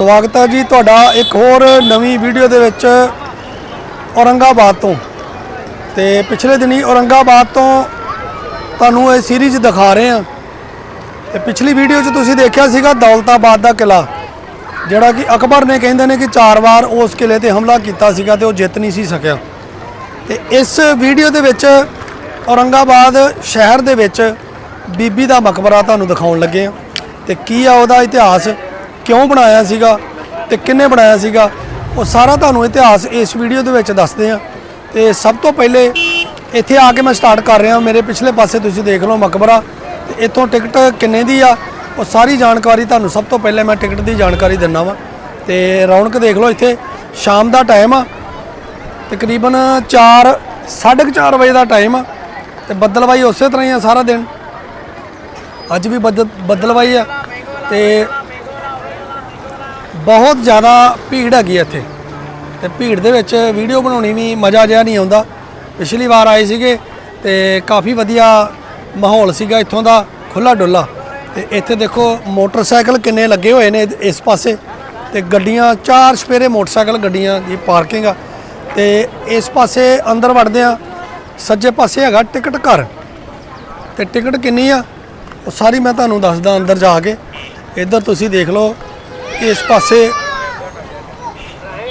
ਸਵਾਗਤ ਹੈ ਜੀ ਤੁਹਾਡਾ ਇੱਕ ਹੋਰ ਨਵੀਂ ਵੀਡੀਓ ਦੇ ਵਿੱਚ ਔਰੰਗਾਬਾਦ ਤੋਂ। ਤੇ ਪਿਛਲੇ ਦਿਨੀ ਔਰੰਗਾਬਾਦ ਤੋਂ ਤੁਹਾਨੂੰ ਇਹ ਸੀਰੀਜ਼ ਦਿਖਾ ਰਹੇ ਹਾਂ। ਤੇ ਪਿਛਲੀ ਵੀਡੀਓ 'ਚ ਤੁਸੀਂ ਦੇਖਿਆ ਸੀਗਾ ਦੌਲਤਾਬਾਦ ਦਾ ਕਿਲਾ ਜਿਹੜਾ ਕਿ ਅਕਬਰ ਨੇ ਕਹਿੰਦੇ ਨੇ ਕਿ ਚਾਰ ਵਾਰ ਉਸ ਕਿਲੇ ਤੇ ਹਮਲਾ ਕੀਤਾ ਸੀਗਾ ਤੇ ਉਹ ਜਿੱਤ ਨਹੀਂ ਸੀ ਸਕਿਆ। ਤੇ ਇਸ ਵੀਡੀਓ ਦੇ ਵਿੱਚ ਔਰੰਗਾਬਾਦ ਸ਼ਹਿਰ ਦੇ ਵਿੱਚ ਬੀਬੀ ਦਾ ਮਕਬਰਾ ਤੁਹਾਨੂੰ ਦਿਖਾਉਣ ਲੱਗੇ ਆ ਤੇ ਕੀ ਆ ਉਹਦਾ ਇਤਿਹਾਸ? ਕਿਉਂ ਬਣਾਇਆ ਸੀਗਾ ਤੇ ਕਿੰਨੇ ਬਣਾਇਆ ਸੀਗਾ, ਉਹ ਸਾਰਾ ਤੁਹਾਨੂੰ ਇਤਿਹਾਸ ਇਸ ਵੀਡੀਓ ਦੇ ਵਿੱਚ ਦੱਸਦੇ ਆ ਤੇ ਸਭ ਤੋਂ ਪਹਿਲੇ ਇੱਥੇ ਆ ਕੇ ਮੈਂ ਸਟਾਰਟ ਕਰ ਰਿਹਾ, ਮੇਰੇ ਪਿਛਲੇ ਪਾਸੇ ਤੁਸੀਂ ਦੇਖ ਲਓ ਮਕਬਰਾ, ਤੇ ਇੱਥੋਂ ਟਿਕਟ ਕਿੰਨੇ ਦੀ ਆ, ਉਹ ਸਾਰੀ ਜਾਣਕਾਰੀ ਤੁਹਾਨੂੰ ਸਭ ਤੋਂ ਪਹਿਲੇ ਮੈਂ ਟਿਕਟ ਦੀ ਜਾਣਕਾਰੀ ਦਿੰਦਾ ਵਾਂ। ਤੇ ਰੌਣਕ ਦੇਖ ਲਓ ਇੱਥੇ, ਸ਼ਾਮ ਦਾ ਟਾਈਮ ਆ, ਤਕਰੀਬਨ 4 4:30 ਵਜੇ ਦਾ ਟਾਈਮ ਆ, ਤੇ ਬੱਦਲਵਾਈ ਉਸੇ ਤਰ੍ਹਾਂ ਹੀ ਆ ਸਾਰਾ ਦਿਨ। ਅੱਜ ਵੀ ਬੱਦਲ ਬੱਦਲਵਾਈ ਆ, ਤੇ ਬਹੁਤ ਜ਼ਿਆਦਾ ਭੀੜ ਹੈਗੀ ਆ ਇੱਥੇ। ਤੇ ਭੀੜ ਦੇ ਵਿੱਚ ਵੀਡੀਓ ਬਣਾਉਣੀ ਵੀ ਮਜ਼ਾ ਜਿਹਾ ਨਹੀਂ ਆਉਂਦਾ। ਪਿਛਲੀ ਵਾਰ ਆਏ ਸੀਗੇ ਤੇ ਕਾਫੀ ਵਧੀਆ ਮਾਹੌਲ ਸੀਗਾ ਇੱਥੋਂ ਦਾ ਖੁੱਲਾ ਡੁੱਲਾ ਤੇ ਇੱਥੇ ਦੇਖੋ ਮੋਟਰਸਾਈਕਲ ਕਿੰਨੇ ਲੱਗੇ ਹੋਏ ਨੇ ਇਸ ਪਾਸੇ। ਤੇ ਗੱਡੀਆਂ, ਚਾਰ ਸਪੇਰੇ ਮੋਟਰਸਾਈਕਲ ਗੱਡੀਆਂ ਦੀ ਪਾਰਕਿੰਗ ਆ। ਤੇ ਇਸ ਪਾਸੇ ਅੰਦਰ ਵੜਦੇ ਆ, ਸੱਜੇ ਪਾਸੇ ਹੈਗਾ ਟਿਕਟ ਘਰ। ਤੇ ਟਿਕਟ ਕਿੰਨੀ ਆ, ਉਹ ਸਾਰੀ ਮੈਂ ਤੁਹਾਨੂੰ ਦੱਸਦਾ ਅੰਦਰ ਜਾ ਕੇ। ਇੱਧਰ ਤੁਸੀਂ ਦੇਖ ਲਓ ਇਸ ਪਾਸੇ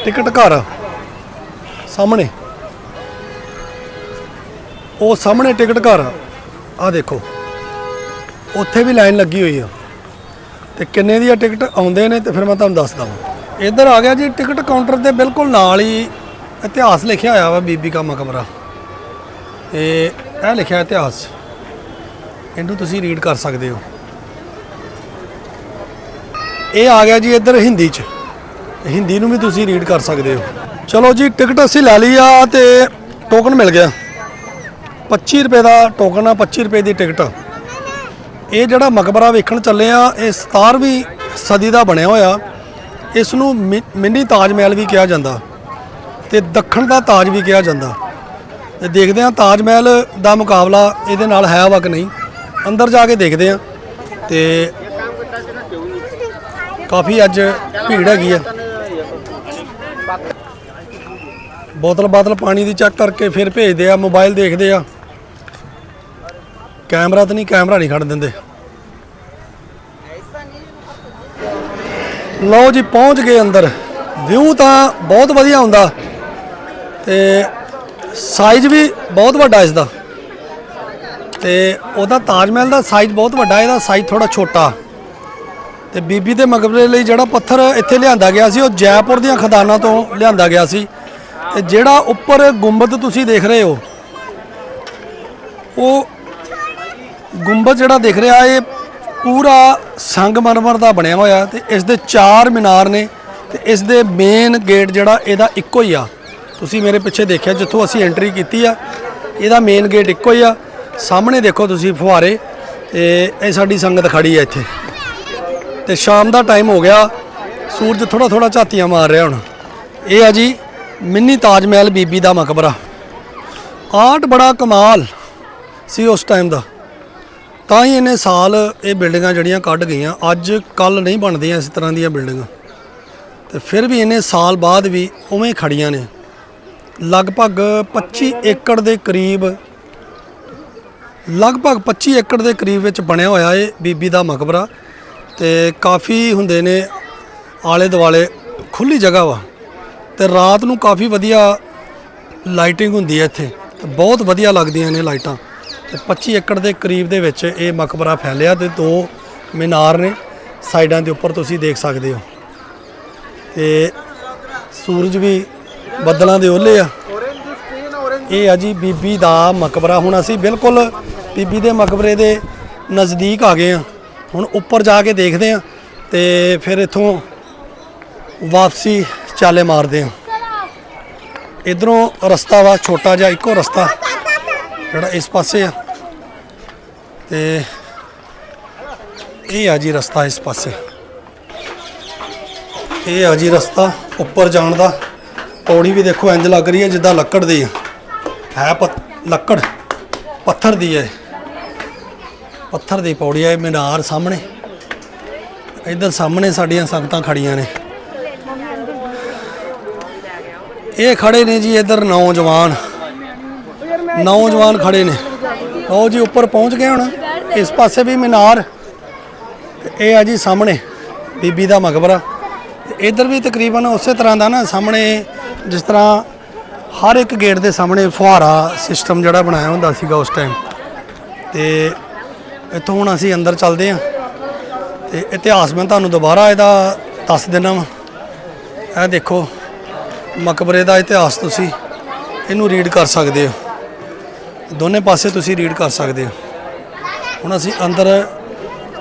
ਟਿਕਟ ਘਰ ਸਾਹਮਣੇ। ਉਹ ਸਾਹਮਣੇ ਟਿਕਟ ਘਰ ਆ ਆਹ ਦੇਖੋ। ਉੱਥੇ ਵੀ ਲਾਈਨ ਲੱਗੀ ਹੋਈ ਆ। ਤੇ ਕਿੰਨੇ ਦੀ ਆ ਟਿਕਟ ਆਉਂਦੇ ਨੇ ਤੇ ਫਿਰ ਮੈਂ ਤੁਹਾਨੂੰ ਦੱਸਦਾ ਹਾਂ ਇੱਧਰ ਆ ਗਿਆ ਜੀ, ਟਿਕਟ ਕਾਊਂਟਰ ਦੇ ਬਿਲਕੁਲ ਨਾਲ ਹੀ ਇਤਿਹਾਸ ਲਿਖਿਆ ਹੋਇਆ ਵਾ, ਬੀਬੀ ਕਾ ਮਕਬਰਾ ਤੇ ਇਹ ਲਿਖਿਆ ਇਤਿਹਾਸ। ਇਹਨੂੰ ਤੁਸੀਂ ਰੀਡ ਕਰ ਸਕਦੇ ਹੋ। ਇਹ ਆ ਗਿਆ ਜੀ ਇੱਧਰ ਹਿੰਦੀ ਚ। ਹਿੰਦੀ ਨੂੰ ਵੀ ਤੁਸੀਂ ਰੀਡ ਕਰ ਸਕਦੇ ਹੋ। ਚਲੋ ਜੀ ਟਿਕਟ ਅਸੀਂ ਲੈ ਲਈ ਆ ਤੇ ਟੋਕਨ ਮਿਲ ਗਿਆ। 25 ਰੁਪਏ ਦਾ ਟੋਕਨ ਆ 25 ਰੁਪਏ ਦੀ ਟਿਕਟ ਇਹ ਜਿਹੜਾ ਮਕਬਰਾ ਵੇਖਣ ਚੱਲੇ ਆ, ਇਹ 17ਵੀਂ ਸਦੀ ਦਾ ਬਣਿਆ ਹੋਇਆ। ਇਸ ਨੂੰ ਮਿ- ਮਿੰਨੀ ਤਾਜ ਮਹਿਲ ਵੀ ਕਿਹਾ ਜਾਂਦਾ। ਤੇ ਦੱਖਣ ਦਾ ਤਾਜ ਵੀ ਕਿਹਾ ਜਾਂਦਾ। ਤੇ ਦੇਖਦੇ ਆ ਤਾਜ ਮਹਿਲ ਦਾ ਮੁਕਾਬਲਾ ਇਹਦੇ ਨਾਲ ਹੈ ਵਾ ਕਿ ਨਹੀਂ। ਅੰਦਰ ਜਾ ਕੇ ਦੇਖਦੇ ਆ। ਤੇ ਕਾਫੀ ਅੱਜ ਭੀੜ ਹੈਗੀ ਆ। ਬੋਤਲ ਬਾਤਲ ਪਾਣੀ ਦੀ ਚੈੱਕ ਕਰਕੇ ਫਿਰ ਭੇਜਦੇ ਆ, ਮੋਬਾਈਲ ਦੇਖਦੇ ਆ। ਕੈਮਰਾ ਤਾਂ ਨਹੀਂ, ਕੈਮਰਾ ਨਹੀਂ ਖੜ ਦਿੰਦੇ। ਲਓ ਜੀ, ਪਹੁੰਚ ਗਏ ਅੰਦਰ। ਵਿਊ ਤਾਂ ਬਹੁਤ ਵਧੀਆ ਹੁੰਦਾ। ਤੇ ਸਾਈਜ਼ ਵੀ ਬਹੁਤ ਵੱਡਾ ਇਸ ਦਾ ਤੇ ਉਹਦਾ ਤਾਜ ਮਹਿਲ ਦਾ ਸਾਈਜ਼ ਬਹੁਤ ਵੱਡਾ, ਇਹਦਾ ਸਾਈਜ਼ ਥੋੜਾ ਛੋਟਾ। ਤੇ ਬੀਬੀ ਦੇ ਮਕਬਰੇ ਲਈ ਜਿਹੜਾ ਪੱਥਰ ਇੱਥੇ ਲਿਆਂਦਾ ਗਿਆ ਸੀ, ਉਹ ਜੈਪੁਰ ਦੀਆਂ ਖਦਾਨਾਂ ਤੋਂ ਲਿਆਂਦਾ ਗਿਆ ਸੀ। ਤੇ ਜਿਹੜਾ ਉੱਪਰ ਗੁੰਬਦ ਤੁਸੀਂ ਦੇਖ ਰਹੇ ਹੋ, ਉਹ ਗੁੰਬਦ ਜਿਹੜਾ ਦਿਖ ਰਿਹਾ, ਇਹ ਪੂਰਾ ਸੰਗਮਰਮਰ ਦਾ ਬਣਿਆ ਹੋਇਆ ਤੇ ਇਸ ਦੇ ਚਾਰ ਮੀਨਾਰ ਨੇ ਤੇ ਇਸ ਦੇ ਮੇਨ ਗੇਟ ਜਿਹੜਾ, ਇਹਦਾ ਇੱਕੋ ਹੀ ਆ। ਤੁਸੀਂ ਮੇਰੇ ਪਿੱਛੇ ਦੇਖਿਆ, ਜਿੱਥੋਂ ਅਸੀਂ ਐਂਟਰੀ ਕੀਤੀ ਆ, ਇਹਦਾ ਮੇਨ ਗੇਟ ਇੱਕੋ ਹੀ ਆ। ਸਾਹਮਣੇ ਦੇਖੋ ਤੁਸੀਂ ਫੁਹਾਰੇ ਤੇ ਇਹ ਸਾਡੀ ਸੰਗਤ ਖੜੀ ਆ ਇੱਥੇ। ਤੇ ਸ਼ਾਮ ਦਾ ਟਾਈਮ ਹੋ ਗਿਆ। ਸੂਰਜ ਥੋੜਾ ਥੋੜਾ ਝਾਤੀਆਂ ਮਾਰ ਰਿਹਾ ਹੁਣ। ਇਹ ਆ ਜੀ ਮਿੰਨੀ ਤਾਜ ਮਹਿਲ ਬੀਬੀ ਦਾ ਮਕਬਰਾ। ਆਰਟ ਬੜਾ ਕਮਾਲ ਸੀ ਉਸ ਟਾਈਮ ਦਾ। ਤਾਂ ਹੀ ਇਹਨੇ ਸਾਲ ਇਹ ਬਿਲਡਿੰਗਾਂ ਜਿਹੜੀਆਂ ਕੱਢ ਗਈਆਂ, ਅੱਜ ਕੱਲ ਨਹੀਂ ਬਣਦੀਆਂ ਇਸ ਤਰ੍ਹਾਂ ਦੀਆਂ ਬਿਲਡਿੰਗਾਂ। ਤੇ ਫਿਰ ਵੀ ਇਹਨੇ ਸਾਲ ਬਾਅਦ ਵੀ ਉਵੇਂ ਖੜੀਆਂ ਨੇ। ਲਗਭਗ 25 ਏਕੜ ਦੇ ਕਰੀਬ, ਲਗਭਗ 25 ਏਕੜ ਦੇ ਕਰੀਬ ਵਿੱਚ ਬਣਿਆ ਹੋਇਆ ਇਹ ਬੀਬੀ ਦਾ ਮਕਬਰਾ। ਤੇ ਕਾਫੀ ਹੁੰਦੇ ਨੇ ਆਲੇ ਦੁਆਲੇ ਖੁੱਲੀ ਜਗ੍ਹਾ ਵਾ। ਤੇ ਰਾਤ ਨੂੰ ਕਾਫੀ ਵਧੀਆ ਲਾਈਟਿੰਗ ਹੁੰਦੀ ਹੈ ਇੱਥੇ। ਤੇ ਬਹੁਤ ਵਧੀਆ ਲੱਗਦੀਆਂ ਨੇ ਲਾਈਟਾਂ। ਤੇ 25 ਏਕੜ ਦੇ ਕਰੀਬ ਦੇ ਵਿੱਚ ਇਹ ਮਕਬਰਾ ਫੈਲਿਆ ਤੇ ਦੋ ਮੀਨਾਰ ਨੇ। ਸਾਈਡਾਂ ਦੇ ਉੱਪਰ ਤੁਸੀਂ ਦੇਖ ਸਕਦੇ ਹੋ। ਤੇ ਸੂਰਜ ਵੀ ਬੱਦਲਾਂ ਦੇ ਓਲੇ ਆ। ਇਹ ਆ ਜੀ ਬੀਬੀ ਦਾ ਮਕਬਰਾ। ਹੁਣ ਅਸੀਂ ਬਿਲਕੁਲ ਬੀਬੀ ਦੇ ਮਕਬਰੇ ਦੇ ਨਜ਼ਦੀਕ ਆ ਗਏ ਆ ਹੁਣ ਉੱਪਰ ਜਾ ਕੇ ਦੇਖਦੇ ਆ ਤੇ ਫਿਰ ਇੱਥੋਂ ਵਾਪਸੀ ਚਾਲੇ ਮਾਰਦੇ ਆ ਇਧਰੋਂ ਰਸਤਾ ਵਾ, ਛੋਟਾ ਜਿਹਾ ਇੱਕੋ ਰਸਤਾ, ਜਿਹੜਾ ਇਸ ਪਾਸੇ ਆ। ਤੇ ਇਹ ਆ ਜੀ ਰਸਤਾ ਇਸ ਪਾਸੇ। ਇਹ ਆ ਜੀ ਰਸਤਾ ਉੱਪਰ ਜਾਣ ਦਾ। ਪੌੜੀ ਵੀ ਦੇਖੋ ਇੰਜ ਲੱਗ ਰਹੀ ਹੈ ਜਿੱਦਾਂ ਲੱਕੜ ਦੀ ਆ। ਹੈ ਪੱਤ- ਲੱਕੜ, ਪੱਥਰ ਦੀ ਹੈ ਪੱਥਰ ਦੀ ਪੌੜੀ ਹੈ ਮੀਨਾਰ ਸਾਹਮਣੇ। ਇੱਧਰ ਸਾਹਮਣੇ ਸਾਡੀਆਂ ਸੰਗਤਾਂ ਖੜੀਆਂ ਨੇ। ਇਹ ਖੜੇ ਨੇ ਜੀ ਇੱਧਰ ਨੌਜਵਾਨ। ਨੌਜਵਾਨ ਖੜੇ ਨੇ। ਉਹ ਜੀ, ਉੱਪਰ ਪਹੁੰਚ ਗਏ ਹੁਣ। ਇਸ ਪਾਸੇ ਵੀ ਮੀਨਾਰ। ਇਹ ਆ ਜੀ ਸਾਹਮਣੇ, ਬੀਬੀ ਦਾ ਮਕਬਰਾ। ਤੇ ਇੱਧਰ ਵੀ ਤਕਰੀਬਨ ਉਸੇ ਤਰ੍ਹਾਂ ਦਾ ਨਾ, ਸਾਹਮਣੇ ਜਿਸ ਤਰ੍ਹਾਂ ਹਰ ਇੱਕ ਗੇਟ ਦੇ ਸਾਹਮਣੇ ਫੁਹਾਰਾ ਸਿਸਟਮ ਜਿਹੜਾ ਬਣਾਇਆ ਹੁੰਦਾ ਸੀਗਾ ਉਸ ਟਾਈਮ ਤੇ ਇੱਥੋਂ ਹੁਣ ਅਸੀਂ ਅੰਦਰ ਚੱਲਦੇ ਹਾਂ। ਤੇ ਇਤਿਹਾਸ ਮੈਂ ਤੁਹਾਨੂੰ ਦੁਬਾਰਾ ਇਹਦਾ ਦੱਸ ਦਿੰਦਾ ਵਾਂ। ਇਹ ਦੇਖੋ, ਮਕਬਰੇ ਦਾ ਇਤਿਹਾਸ ਤੁਸੀਂ ਇਹਨੂੰ ਰੀਡ ਕਰ ਸਕਦੇ ਹੋ। ਦੋਨੇ ਪਾਸੇ ਤੁਸੀਂ ਰੀਡ ਕਰ ਸਕਦੇ ਹੋ। ਹੁਣ ਅਸੀਂ ਅੰਦਰ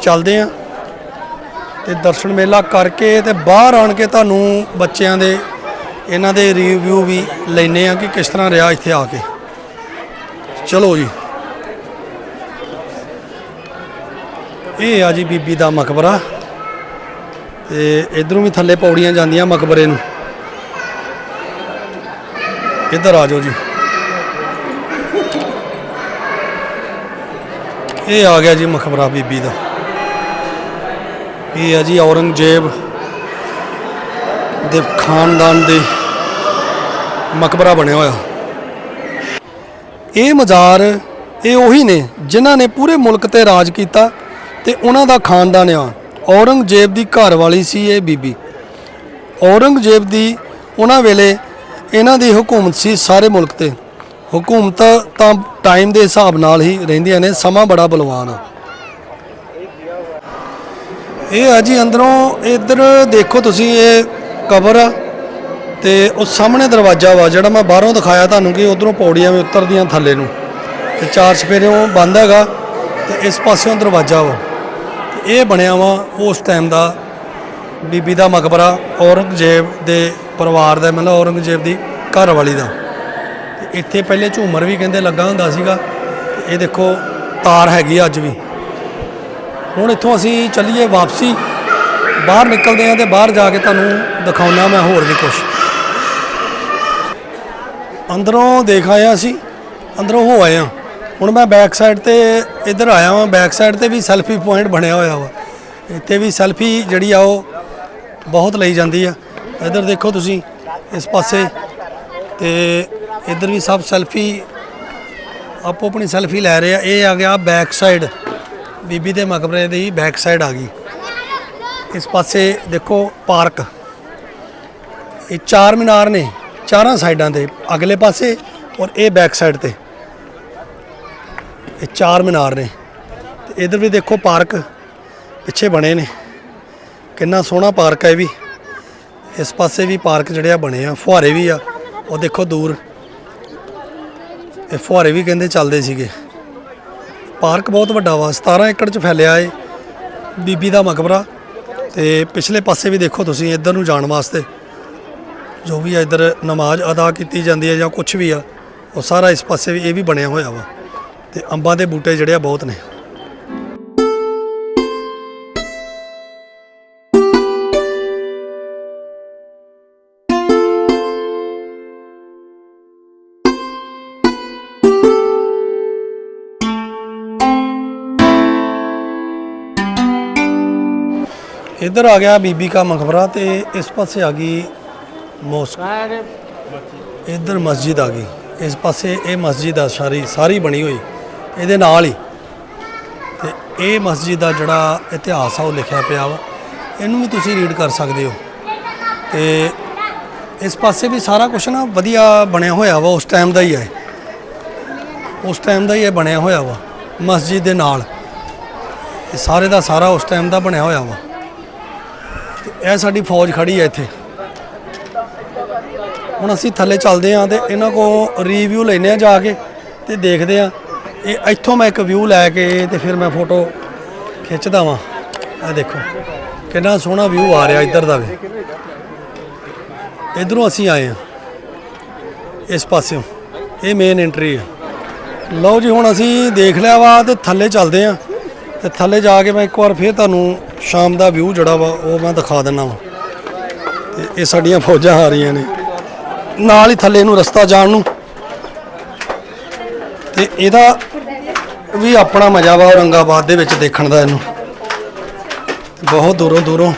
ਚੱਲਦੇ ਹਾਂ ਤੇ ਦਰਸ਼ਨ ਮੇਲਾ ਕਰਕੇ ਤੇ ਬਾਹਰ ਆਣ ਕੇ ਤੁਹਾਨੂੰ ਬੱਚਿਆਂ ਦੇ, ਇਹਨਾਂ ਦੇ ਰਿਵਿਊ ਵੀ ਲੈਨੇ ਆ ਕਿ ਕਿਸ ਤਰ੍ਹਾਂ ਰਿਹਾ ਇੱਥੇ ਆ ਕੇ। ਚਲੋ ਜੀ। ਇਹ ਆ ਜੀ ਬੀਬੀ ਦਾ ਮਕਬਰਾ। ਤੇ ਇਧਰੋਂ ਵੀ ਥੱਲੇ ਪੌੜੀਆਂ ਜਾਂਦੀਆਂ ਮਕਬਰੇ ਨੂੰ। ਇੱਧਰ ਆ ਜਾਓ ਜੀ। ਇਹ ਆ ਗਿਆ ਜੀ ਮਕਬਰਾ ਬੀਬੀ ਦਾ। ਇਹ ਆ ਜੀ ਔਰੰਗਜ਼ੇਬ ਦੇ ਖਾਨਦਾਨ ਦੇ ਮਕਬਰਾ ਬਣਿਆ ਹੋਇਆ। ਇਹ ਮਜ਼ਾਰ ਇਹ ਉਹੀ ਨੇ ਜਿਨ੍ਹਾਂ ਨੇ ਪੂਰੇ ਮੁਲਕ ਤੇ ਰਾਜ ਕੀਤਾ। ਤੇ ਉਹਨਾਂ ਦਾ ਖਾਨਦਾਨ ਆ। ਔਰੰਗਜ਼ੇਬ ਦੀ ਘਰ ਵਾਲੀ ਸੀ ਇਹ ਬੀਬੀ। ਔਰੰਗਜ਼ੇਬ ਦੀ ਉਹਨਾਂ ਵੇਲੇ ਇਹਨਾਂ ਦੀ ਹਕੂਮਤ ਸੀ ਸਾਰੇ ਮੁਲਕ ਤੇ। ਹਕੂਮਤ ਤਾਂ ਟਾਈਮ ਦੇ ਹਿਸਾਬ ਨਾਲ ਹੀ ਰਹਿੰਦੀਆਂ ਨੇ, ਸਮਾਂ ਬੜਾ ਬਲਵਾਨ ਆ। ਇਹ ਆ ਜੀ ਅੰਦਰੋਂ, ਇੱਧਰ ਦੇਖੋ ਤੁਸੀਂ, ਇਹ ਕਬਰ ਆ ਤੇ ਉਹ ਸਾਹਮਣੇ ਦਰਵਾਜ਼ਾ ਵਾ, ਜਿਹੜਾ ਮੈਂ ਬਾਹਰੋਂ ਦਿਖਾਇਆ ਤੁਹਾਨੂੰ ਕਿ ਉਧਰੋਂ ਪੌੜੀਆਂ ਵੀ ਉਤਰਦੀਆਂ ਥੱਲੇ ਨੂੰ। ਤੇ ਚਾਰ ਚਪੇਰਿਓਂ ਬੰਦ ਹੈਗਾ ਤੇ ਇਸ ਪਾਸਿਓਂ ਦਰਵਾਜ਼ਾ ਵਾ। ਇਹ ਬਣਿਆ ਵਾ ਉਸ ਟਾਈਮ ਦਾ ਬੀਬੀ ਦਾ ਮਕਬਰਾ ਔਰੰਗਜ਼ੇਬ ਦੇ ਪਰਿਵਾਰ ਦਾ, ਮਤਲਬ ਔਰੰਗਜ਼ੇਬ ਦੀ ਘਰ ਵਾਲੀ ਦਾ ਇੱਥੇ ਪਹਿਲੇ ਝੂਮਰ ਵੀ ਕਹਿੰਦੇ ਲੱਗਾ ਹੁੰਦਾ ਸੀਗਾ। ਇਹ ਦੇਖੋ, ਤਾਰ ਹੈਗੀ ਅੱਜ ਵੀ। ਹੁਣ ਇੱਥੋਂ ਅਸੀਂ ਚੱਲੀਏ ਵਾਪਸੀ। ਬਾਹਰ ਨਿਕਲਦੇ ਹਾਂ ਤੇ ਬਾਹਰ ਜਾ ਕੇ ਤੁਹਾਨੂੰ ਦਿਖਾਉਣਾ ਮੈਂ ਹੋਰ ਵੀ ਕੁਝ ਅੰਦਰੋਂ ਦੇਖ ਆਇਆ ਸੀ ਅੰਦਰੋਂ ਹੋ ਆਏ ਹਾਂ। ਹੁਣ ਮੈਂ ਬੈਕ ਸਾਈਡ ਤੇ ਇੱਧਰ ਆਇਆ ਹਾਂ ਬੈਕ ਸਾਈਡ ਤੇ ਵੀ ਸੈਲਫੀ ਪੁਆਇੰਟ ਬਣਿਆ ਹੋਇਆ ਵਾ। ਇੱਥੇ ਵੀ ਸੈਲਫੀ ਜਿਹੜੀ ਆ ਉਹ ਬਹੁਤ ਲਈ ਜਾਂਦੀ ਆ। ਇੱਧਰ ਦੇਖੋ ਤੁਸੀਂ, ਇਸ ਪਾਸੇ ਤੇ ਇੱਧਰ ਵੀ ਸਭ ਸੈਲਫੀ ਆਪੋ ਆਪਣੀ ਸੈਲਫੀ ਲੈ ਰਹੇ ਆ। ਇਹ ਆ ਗਿਆ ਬੈਕ ਸਾਈਡ ਬੀਬੀ ਦੇ ਮਕਬਰੇ ਦੀ ਬੈਕ ਸਾਈਡ ਆ ਗਈ। ਇਸ ਪਾਸੇ ਦੇਖੋ ਪਾਰਕ ਇਹ ਚਾਰ ਮੀਨਾਰ ਨੇ, ਚਾਰਾਂ ਸਾਈਡਾਂ ਤੇ, ਅਗਲੇ ਪਾਸੇ ਔਰ ਇਹ ਬੈਕ ਸਾਈਡ ਤੇ। ਇਹ ਚਾਰ ਮੀਨਾਰ ਨੇ। ਤੇ ਇਧਰ ਵੀ ਦੇਖੋ ਪਾਰਕ, ਪਿੱਛੇ ਬਣੇ ਨੇ। ਕਿੰਨਾ ਸੋਹਣਾ ਪਾਰਕ ਹੈ ਇਹ ਵੀ। ਇਸ ਪਾਸੇ ਵੀ ਪਾਰਕ ਜਿਹੜੇ ਆ ਬਣੇ ਆ। ਫੁਹਾਰੇ ਵੀ ਆ, ਉਹ ਦੇਖੋ ਦੂਰ। ਇਹ ਫੁਹਾਰੇ ਵੀ ਕਹਿੰਦੇ ਚੱਲਦੇ ਸੀਗੇ। ਪਾਰਕ ਬਹੁਤ ਵੱਡਾ ਵਾ। 17 ਏਕੜ ਚ ਫੈਲਿਆ ਏ ਬੀਬੀ ਦਾ ਮਕਬਰਾ। ਤੇ ਪਿਛਲੇ ਪਾਸੇ ਵੀ ਦੇਖੋ ਤੁਸੀਂ, ਇੱਧਰ ਨੂੰ ਜਾਣ ਵਾਸਤੇ। ਜੋ ਵੀ ਆ ਇੱਧਰ ਨਮਾਜ਼ ਅਦਾ ਕੀਤੀ ਜਾਂਦੀ ਹੈ ਜਾਂ ਕੁਝ ਵੀ ਆ, ਉਹ ਸਾਰਾ ਇਸ ਪਾਸੇ ਵੀ ਇਹ ਵੀ ਬਣਿਆ ਹੋਇਆ ਵਾ। ਤੇ ਅੰਬਾਂ ਦੇ ਬੂਟੇ ਜਿਹੜੇ ਆ ਬਹੁਤ ਨੇ। ਇੱਧਰ ਆ ਗਿਆ ਬੀਬੀ ਕਾ ਮਕਬਰਾ ਤੇ ਇਸ ਪਾਸੇ ਆ ਗਈ ਮੋਸਕ। ਇੱਧਰ ਮਸਜਿਦ ਆ ਗਈ। ਇਸ ਪਾਸੇ ਇਹ ਮਸਜਿਦ ਆ ਸਾਰੀ ਸਾਰੀ ਬਣੀ ਹੋਈ। ਇਹਦੇ ਨਾਲ ਹੀ। ਤੇ ਇਹ ਮਸਜਿਦ ਦਾ ਜਿਹੜਾ ਇਤਿਹਾਸ ਆ, ਉਹ ਲਿਖਿਆ ਪਿਆ ਵਾ। ਇਹਨੂੰ ਵੀ ਤੁਸੀਂ ਰੀਡ ਕਰ ਸਕਦੇ ਹੋ। ਤੇ ਇਸ ਪਾਸੇ ਵੀ ਸਾਰਾ ਕੁਝ ਨਾ ਵਧੀਆ ਬਣਿਆ ਹੋਇਆ ਵਾ, ਉਸ ਟਾਈਮ ਦਾ ਹੀ ਹੈ। ਉਸ ਟਾਈਮ ਦਾ ਹੀ ਇਹ ਬਣਿਆ ਹੋਇਆ ਵਾ, ਮਸਜਿਦ ਦੇ ਨਾਲ। ਇਹ ਸਾਰੇ ਦਾ ਸਾਰਾ ਉਸ ਟਾਈਮ ਦਾ ਬਣਿਆ ਹੋਇਆ ਵਾ। ਤੇ ਇਹ ਸਾਡੀ ਫੌਜ ਖੜੀ ਹੈ ਇੱਥੇ। ਹੁਣ ਅਸੀਂ ਥੱਲੇ ਚੱਲਦੇ ਆਂ ਤੇ ਇਹਨਾਂ ਕੋ ਰਿਵਿਊ ਲੈਨੇ ਆ ਜਾ ਕੇ ਤੇ ਦੇਖਦੇ ਆ ਇਹ ਇੱਥੋਂ ਮੈਂ ਇੱਕ ਵਿਊ ਲੈ ਕੇ ਤੇ ਫਿਰ ਮੈਂ ਫੋਟੋ ਖਿੱਚਦਾ ਵਾਂ। ਆ ਦੇਖੋ, ਕਿੰਨਾ ਸੋਹਣਾ ਵਿਊ ਆ ਰਿਹਾ ਇੱਧਰ ਦਾ ਵੀ। ਇਧਰੋਂ ਅਸੀਂ ਆਏ ਆ ਇਸ ਪਾਸਿਓਂ। ਇਹ ਮੇਨ ਐਂਟਰੀ ਆ। ਲਓ ਜੀ, ਹੁਣ ਅਸੀਂ ਦੇਖ ਲਿਆ ਵਾ ਤੇ ਥੱਲੇ ਚੱਲਦੇ ਆ ਤੇ ਥੱਲੇ ਜਾ ਕੇ ਮੈਂ ਇੱਕ ਵਾਰ ਫੇਰ ਤੁਹਾਨੂੰ ਸ਼ਾਮ ਦਾ ਵਿਊ ਜਿਹੜਾ ਵਾ, ਉਹ ਮੈਂ ਦਿਖਾ ਦਿੰਦਾ ਵਾ। ਤੇ ਇਹ ਸਾਡੀਆਂ ਫੌਜਾਂ ਆ ਰਹੀਆਂ ਨੇ। ਨਾਲ ਹੀ ਥੱਲੇ ਨੂੰ ਰਸਤਾ ਜਾਣ ਨੂੰ। ਤੇ ਇਹਦਾ ਵੀ ਆਪਣਾ ਮਜ਼ਾ ਵਾ ਔਰੰਗਾਬਾਦ ਦੇ ਵਿੱਚ ਦੇਖਣ ਦਾ ਇਹਨੂੰ। ਬਹੁਤ ਦੂਰੋਂ ਦੂਰੋਂ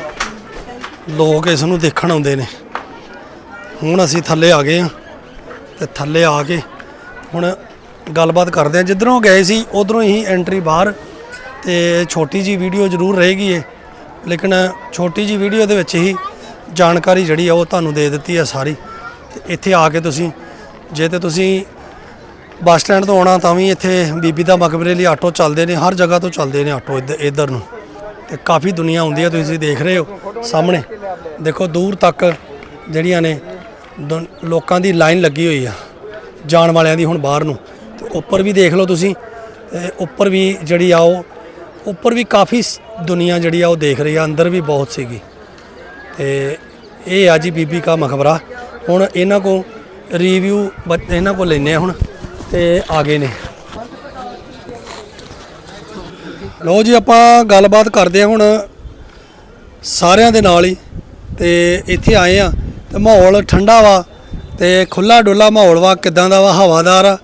ਲੋਕ ਇਸ ਨੂੰ ਦੇਖਣ ਆਉਂਦੇ ਨੇ। ਹੁਣ ਅਸੀਂ ਥੱਲੇ ਆ ਗਏ ਆ ਤੇ ਥੱਲੇ ਆ ਕੇ ਹੁਣ ਗੱਲਬਾਤ ਕਰਦੇ ਆ ਜਿੱਧਰੋਂ ਗਏ ਸੀ, ਉਧਰੋਂ ਹੀ ਐਂਟਰੀ ਬਾਹਰ ਤੇ ਛੋਟੀ ਜੀ ਵੀਡੀਓ ਜ਼ਰੂਰ ਰਹੇਗੀ ਏ ਲੇਕਿਨ ਛੋਟੀ ਜੀ ਵੀਡੀਓ ਦੇ ਵਿੱਚ ਹੀ ਜਾਣਕਾਰੀ ਜਿਹੜੀ ਆ ਉਹ ਤੁਹਾਨੂੰ ਦੇ ਦਿੱਤੀ ਆ ਸਾਰੀ। ਤੇ ਇੱਥੇ ਆ ਕੇ ਤੁਸੀਂ, ਜੇ ਤੇ ਤੁਸੀਂ ਬੱਸ ਸਟੈਂਡ ਤੋਂ ਆਉਣਾ ਤਾਂ ਵੀ ਇੱਥੇ ਬੀਬੀ ਦਾ ਮਕਬਰੇ ਲਈ ਆਟੋ ਚੱਲਦੇ ਨੇ, ਹਰ ਜਗ੍ਹਾ ਤੋਂ ਚੱਲਦੇ ਨੇ ਆਟੋ ਇੱਧ- ਇੱਧਰ ਨੂੰ। ਤੇ ਕਾਫੀ ਦੁਨੀਆ ਆਉਂਦੀ ਹੈ ਤੁਸੀਂ ਦੇਖ ਰਹੇ ਹੋ ਸਾਹਮਣੇ। ਦੇਖੋ ਦੂਰ ਤੱਕ ਜਿਹੜੀਆਂ ਨੇ ਦੁ- ਲੋਕਾਂ ਦੀ ਲਾਈਨ ਲੱਗੀ ਹੋਈ ਆ, ਜਾਣ ਵਾਲਿਆਂ ਦੀ ਹੁਣ ਬਾਹਰ ਨੂੰ। ਤੇ ਉੱਪਰ ਵੀ ਦੇਖ ਲਓ ਤੁਸੀਂ, ਤੇ ਉੱਪਰ ਵੀ ਜਿਹੜੀ ਆ ਉਹ, ਉੱਪਰ ਵੀ ਕਾਫੀ ਦੁਨੀਆ ਜਿਹੜੀ ਆ ਉਹ ਦੇਖ ਰਹੀ ਆ, ਅੰਦਰ ਵੀ ਬਹੁਤ ਸੀਗੀ। ਤੇ ਇਹ ਆ ਜੀ ਬੀਬੀ ਕਾ ਮਕਬਰਾ। ਹੁਣ ਇਹਨਾਂ ਕੋ ਰਿਵਿਊ ਇਹਨਾਂ ਕੋ ਲੈਨੇ ਆ ਹੁਣ। ਤੇ ਆ ਗਏ ਨੇ। ਲੋ ਜੀ ਆਪਾਂ ਗੱਲਬਾਤ ਕਰਦੇ ਹਾਂ ਹੁਣ ਸਾਰਿਆਂ ਦੇ ਨਾਲ ਹੀ ਤੇ ਇੱਥੇ ਆਏ ਆ ਤੇ ਮਾਹੌਲ ਠੰਡਾ ਵਾ ਤੇ ਖੁੱਲਾ ਡੁੱਲਾ ਮਾਹੌਲ ਵਾ ਕਿਦਾਂ ਦਾ ਵਾ ਹਵਾਦਾਰ ਆ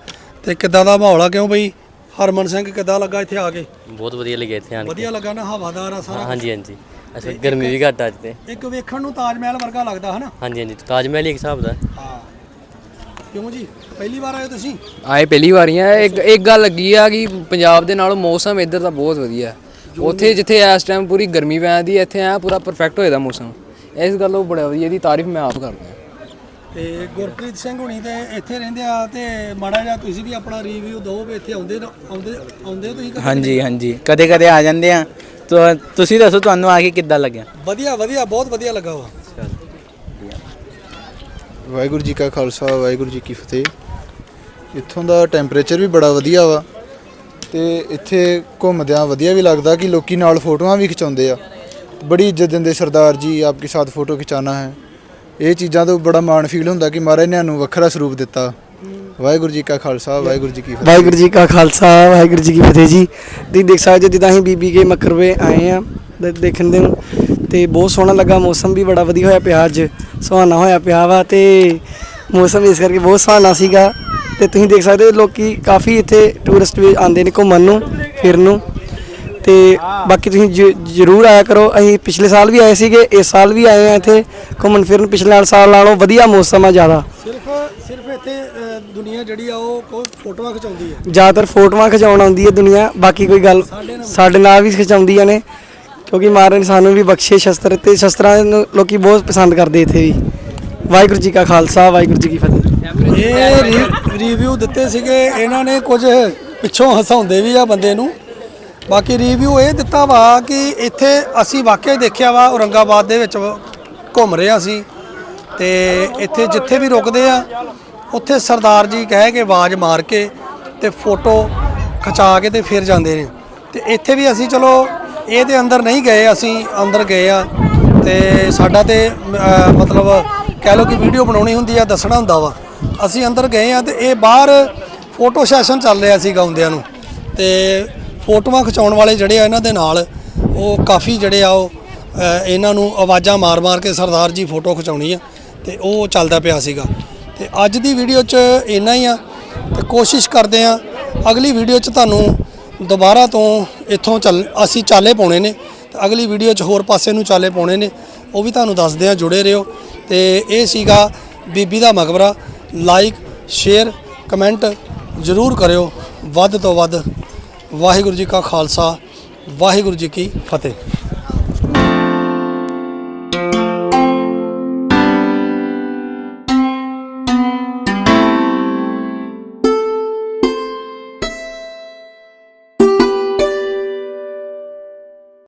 ਤੇ ਕਿਦਾਂ ਦਾ ਮਾਹੌਲ ਆ ਕਿਉਂ ਬਈ? ਹਰਮਨ ਸਿੰਘ ਕਿਦਾਂ ਲੱਗਾ ਇੱਥੇ ਆ ਕੇ? ਬਹੁਤ ਵਧੀਆ ਲੱਗਿਆ ਇੱਥੇ ਆਣ ਕੇ। ਵਧੀਆ ਲੱਗਾ ਨਾ ਹਵਾਦਾਰ ਆ ਸਾਰਾ? ਹਾਂਜੀ ਹਾਂਜੀ। ਅੱਛਾ ਗਰਮੀ ਵੀ ਘੱਟ ਆ ਅੱਜ ਤੇ। ਇੱਕ ਵੇਖਣ ਨੂੰ ਤਾਜ ਮਹਿਲ ਵਰਗਾ ਲੱਗਦਾ ਹਨਾ? ਹਾਂਜੀ ਹਾਂਜੀ ਤਾਜ ਮਹਿਲ ਹੀ ਇੱਕ ਹਿਸਾਬ ਦਾ। ਹਾਂ। ਕਿਉਂ ਜੀ? ਪਹਿਲੀ ਵਾਰ ਆਏ ਤੁਸੀਂ? ਆਏ ਪਹਿਲੀ ਵਾਰੀਆਂ ਇੱਕ ਇੱਕ ਗੱਲ ਲੱਗੀ ਆ ਕਿ ਪੰਜਾਬ ਦੇ ਨਾਲੋਂ ਮੌਸਮ ਇੱਧਰ ਦਾ ਬਹੁਤ ਵਧੀਆ। ਹੈ। ਉੱਥੇ ਜਿੱਥੇ ਇਸ ਟਾਈਮ ਪੂਰੀ ਗਰਮੀ ਪੈਂਦੀ ਹੈ ਇੱਥੇ ਆ ਪੂਰਾ ਪਰਫੈਕਟ ਹੋਏਦਾ ਮੌਸਮ। ਇਸ ਗੱਲੋਂ ਬੜਾ ਵਧੀਆ ਇਹਦੀ ਤਾਰੀਫ ਮੈਂ ਆਪ ਕਰਦਾ ਤੇ ਗੁਰਪ੍ਰੀਤ ਸਿੰਘ ਹੁਣੀ ਤੇ ਇੱਥੇ ਰਹਿੰਦੇ ਆ ਤੇ ਮਾੜਾ ਜਿਹਾ ਤੁਸੀਂ ਵੀ ਆਪਣਾ ਰਿਵਿਊ ਦਿਓ ਵੀ ਇੱਥੇ ਆਉਂਦੇ ਨਾ- ਆਉਂਦੇ ਆਉਂਦੇ ਹੋ ਤੁਸੀਂ ਕਦੇ? ਹਾਂਜੀ ਹਾਂਜੀ। ਕਦੇ ਕਦੇ ਆ ਜਾਂਦੇ ਆ। ਤਾਂ ਤੁਸੀਂ ਦੱਸੋ ਤੁਹਾਨੂੰ ਆ ਕੇ ਕਿੱਦਾਂ ਲੱਗਿਆ? ਵਧੀਆ ਵਧੀਆ ਬਹੁਤ ਵਧੀਆ ਲੱਗਾ ਵਾ। ਵਾਹਿਗੁਰੂ ਜੀ ਕਾ ਖਾਲਸਾ, ਵਾਹਿਗੁਰੂ ਜੀ ਕੀ ਫਤਿਹ। ਇੱਥੋਂ ਦਾ ਟੈਂਪਰੇਚਰ ਵੀ ਬੜਾ ਵਧੀਆ ਵਾ ਤੇ ਇੱਥੇ ਘੁੰਮਦਿਆਂ ਵਧੀਆ ਵੀ ਲੱਗਦਾ ਕਿ ਲੋਕੀ ਨਾਲ ਫੋਟੋਆਂ ਵੀ ਖਿਚਾਉਂਦੇ ਆ। ਬੜੀ ਇੱਜ਼ਤ ਦਿੰਦੇ ਸਰਦਾਰ ਜੀ, ਆਪਕੇ ਸਾਥ ਫੋਟੋ ਖਿਚਾਣਾ ਹੈ। ਇਹ ਚੀਜ਼ਾਂ ਤੋਂ ਬੜਾ ਮਾਣ ਫੀਲ ਹੁੰਦਾ ਕਿ ਮਹਾਰਾਜ ਨੇ ਸਾਨੂੰ ਵੱਖਰਾ ਸਰੂਪ ਦਿੱਤਾ। ਵਾਹਿਗੁਰੂ ਜੀ ਕਾ ਖਾਲਸਾ, ਵਾਹਿਗੁਰੂ ਜੀ ਕੀ ਫਤਿਹ। ਵਾਹਿਗੁਰੂ ਜੀ ਕਾ ਖਾਲਸਾ, ਵਾਹਿਗੁਰੂ ਜੀ ਕੀ ਫਤਿਹ ਜੀ। ਤੁਸੀਂ ਦੇਖ ਸਕਦੇ ਹੋ ਜਿੱਦਾਂ ਅਸੀਂ ਬੀਬੀ ਕੇ ਮੱਕਰਵੇ ਆਏ ਆ, ਦੇ- ਦੇਖਣ ਦੇ ਨੂੰ ਤੇ ਬਹੁਤ ਸੋਹਣਾ ਲੱਗਾ ਮੌਸਮ ਵੀ ਬੜਾ ਵਧੀਆ ਹੋਇਆ ਪਿਆ ਅੱਜ ਸੁਹਾਨਾ ਹੋਇਆ ਪਿਆ ਵਾ ਤੇ ਮੌਸਮ ਇਸ ਕਰਕੇ ਬਹੁਤ ਸੁਹਾਨਾ ਸੀਗਾ। ਤੇ ਤੁਸੀਂ ਦੇਖ ਸਕਦੇ ਹੋ ਲੋਕੀ ਕਾਫੀ ਇੱਥੇ ਟੂਰਿਸਟ ਵੀ ਆਉਂਦੇ ਨੇ ਘੁੰਮਣ ਨੂੰ ਫਿਰਨ ਨੂੰ। ਤੇ ਬਾਕੀ ਤੁਸੀਂ ਜ਼ਰੂਰ ਆਇਆ ਕਰੋ। ਅਸੀਂ ਪਿਛਲੇ ਸਾਲ ਵੀ ਆਏ ਸੀਗੇ ਇਸ ਸਾਲ ਵੀ ਆਏ ਆ ਇੱਥੇ ਘੁੰਮਣ ਫਿਰਨ। ਪਿਛਲੇ ਸਾਲ ਨਾਲੋਂ ਵਧੀਆ ਮੌਸਮ ਆ ਜ਼ਿਆਦਾ। ਸਿਰਫ ਸਿਰਫ ਇੱਥੇ ਦੁਨੀਆ ਜਿਹੜੀ ਆ ਉਹ ਫੋਟੋਆਂ ਖਿਚਾਉਂਦੀ ਹੈ ਜ਼ਿਆਦਾਤਰ ਫੋਟੋਆਂ ਖਿਚਾਉਣ ਆਉਂਦੀ ਹੈ ਦੁਨੀਆ ਬਾਕੀ ਕੋਈ ਗੱਲ ਸਾਡੇ ਨਾਲ ਵੀ ਖਿਚਾਉਂਦੀਆਂ ਨੇ। ਕਿਉਂਕਿ ਮਹਾਰਾਜ ਨੇ ਸਾਨੂੰ ਵੀ ਬਖਸ਼ੇ ਸ਼ਸਤਰ ਤੇ ਸ਼ਸਤਰਾਂ ਨੂੰ ਲੋਕੀ ਬਹੁਤ ਪਸੰਦ ਕਰਦੇ ਇੱਥੇ ਵੀ। ਵਾਹਿਗੁਰੂ ਜੀ ਕਾ ਖਾਲਸਾ, ਵਾਹਿਗੁਰੂ ਜੀ ਕੀ ਫਤਿਹ। ਇਹ ਰਿਵਿਊ ਦਿੱਤੇ ਸੀਗੇ, ਇਹਨਾਂ ਨੇ ਕੁਝ ਪਿੱਛੋਂ ਹਸਾਉਂਦੇ ਵੀ ਆ ਬੰਦੇ ਨੂੰ। ਬਾਕੀ ਰਿਵਿਊ ਇਹ ਦਿੱਤਾ ਵਾ ਕਿ ਇੱਥੇ ਅਸੀਂ ਵਾਕਿਆ ਦੇਖਿਆ ਵਾ, ਔਰੰਗਾਬਾਦ ਦੇ ਵਿੱਚ ਘੁੰਮ ਰਹੇ ਸੀ ਤੇ ਇੱਥੇ ਜਿੱਥੇ ਵੀ ਰੁਕਦੇ ਆ, ਉੱਥੇ ਸਰਦਾਰ ਜੀ ਕਹਿ ਕੇ ਆਵਾਜ਼ ਮਾਰ ਕੇ ਤੇ ਫੋਟੋ ਖਿਚਾ ਕੇ ਤੇ ਫਿਰ ਜਾਂਦੇ ਨੇ। ਤੇ ਇੱਥੇ ਵੀ ਅਸੀਂ ਚਲੋ ਇਹਦੇ ਅੰਦਰ ਨਹੀਂ ਗਏ ਅਸੀਂ ਅੰਦਰ ਗਏ ਆ ਤੇ ਸਾਡਾ ਤੇ ਅਹ, ਮਤਲਬ ਕਹਿ ਲਓ ਕਿ ਵੀਡੀਓ ਬਣਾਉਣੀ ਹੁੰਦੀ ਆ ਦੱਸਣਾ ਹੁੰਦਾ ਵਾ। ਅਸੀਂ ਅੰਦਰ ਗਏ ਆ ਤੇ ਇਹ ਬਾਹਰ ਫੋਟੋ ਸੈਸ਼ਨ ਚੱਲ ਰਿਹਾ ਸੀ ਗਾਉਂਦਿਆਂ ਨੂੰ। ਤੇ ਫੋਟੋਆਂ ਖਿਚਾਉਣ ਵਾਲੇ ਜਿਹੜੇ ਆ ਇਹਨਾਂ ਦੇ ਨਾਲ ਉਹ ਕਾਫੀ ਜਿਹੜੇ ਆ ਉਹ ਅਹ, ਇਹਨਾਂ ਨੂੰ ਆਵਾਜ਼ਾਂ ਮਾਰ-ਮਾਰ ਕੇ ਸਰਦਾਰ ਜੀ ਫੋਟੋ ਖਿਚਾਉਣੀ ਆ ਤੇ ਉਹ ਚੱਲਦਾ ਪਿਆ ਸੀਗਾ। ਤੇ ਅੱਜ ਦੀ ਵੀਡੀਓ 'ਚ ਇੰਨਾ ਹੀ ਆ ਤੇ ਕੋਸ਼ਿਸ਼ ਕਰਦੇ ਆ ਅਗਲੀ ਵੀਡੀਓ 'ਚ ਤੁਹਾਨੂੰ ਦੁਬਾਰਾ ਤੋਂ ਇੱਥੋਂ ਚੱਲ, ਅਸੀਂ ਚਾਲੇ ਪਾਉਣੇ ਨੇ, ਤੇ ਅਗਲੀ ਵੀਡੀਓ 'ਚ ਹੋਰ ਪਾਸੇ ਨੂੰ ਚਾਲੇ ਪਾਉਣੇ ਨੇ, ਉਹ ਵੀ ਤੁਹਾਨੂੰ ਦੱਸਦੇ ਆ ਜੁੜੇ ਰਹੋ। ਤੇ ਇਹ ਸੀਗਾ ਬੀਬੀ ਦਾ ਮਕਬਰਾ ਲਾਈਕ ਸ਼ੇਅਰ ਕਮੈਂਟ ਜ਼ਰੂਰ ਕਰਿਓ। ਵੱਧ ਤੋਂ ਵੱਧ ਵਾਹਿਗੁਰੂ ਜੀ ਕਾ ਖਾਲਸਾ, ਵਾਹਿਗੁਰੂ ਜੀ ਕੀ ਫਤਿਹ।